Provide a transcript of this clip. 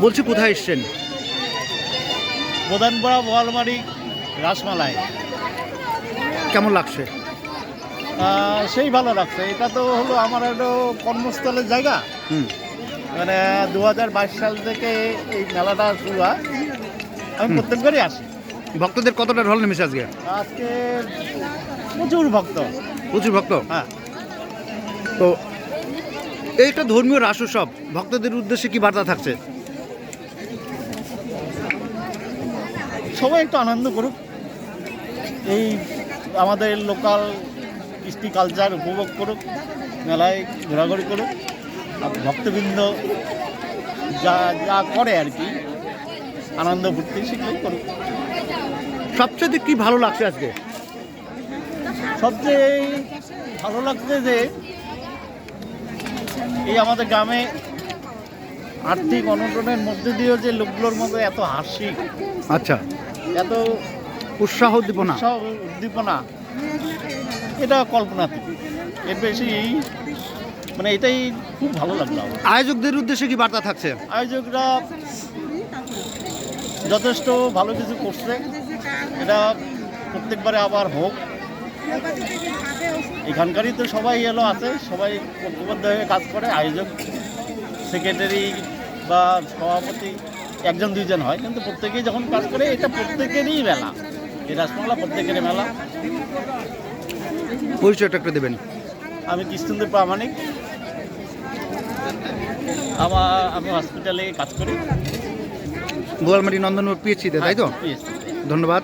বলছি কোথায় এসছেন? প্রধানপাড়া বোয়ালমারি রাসমালাই কেমন লাগছে? সেই ভালো লাগছে। এটা তো হলো আমার একটা কর্মস্থলের জায়গা। হুম। মানে দু হাজার বাইশ সাল থেকে এই মেলাটা শুরু হয়। আমি। প্রত্যেকবারই আসি। ভক্তদের কতটা ঢল নেমেছে আজকে? আজকে প্রচুর ভক্ত। প্রচুর ভক্ত? হ্যাঁ। তো এইটা ধর্মীয় রাস উৎসব ভক্তদের উদ্দেশ্যে কি বার্তা থাকছে? সবাই একটু আনন্দ করুক। এই আমাদের লোকাল কৃষ্টি কালচার উপভোগ করুক মেলায় ঘোরাঘুরি করুক আর ভক্তবৃন্দ যা যা করে আর কি আনন্দ ফুর্তি সেগুলোই করুক। সবচেয়ে কি ভালো লাগছে আজকে? সবচেয়ে ভালো লাগছে যে এই আমাদের গ্রামে আর্থিক অনটনের মধ্যে দিয়েও যে লোকগুলোর মধ্যে এত হাসি। আচ্ছা। এত উৎসাহ দিব না। উৎসাহ উদ্দীপনা এটা কল্পনাতীত। এর বেশি মানে এটাই খুব ভালো লাগল আমার। আয়োজকদের উদ্দেশ্যে কি বার্তা থাকছে? আয়োজকরা যথেষ্ট ভালো কিছু করছে। এটা প্রত্যেকবারে আবার হোক। এখানকারই তো সবাই এলো আছে সবাই ঐক্যবদ্ধ হয়ে কাজ করে। আয়োজক সেক্রেটারি বা সভাপতি একজন দুইজন হয় কিন্তু প্রত্যেকেই যখন কাজ করে এটা প্রত্যেকেরই মেলা। এই রাসমেলা প্রত্যেকেরই মেলা। পরিচয়টা একটু দেবেন। আমি কৃষ্ণদেব প্রামাণিক। আমার আমি হসপিটালে কাজ করি। গোয়ালমারি নন্দন পিএইচসিতে তাই তো। ধন্যবাদ।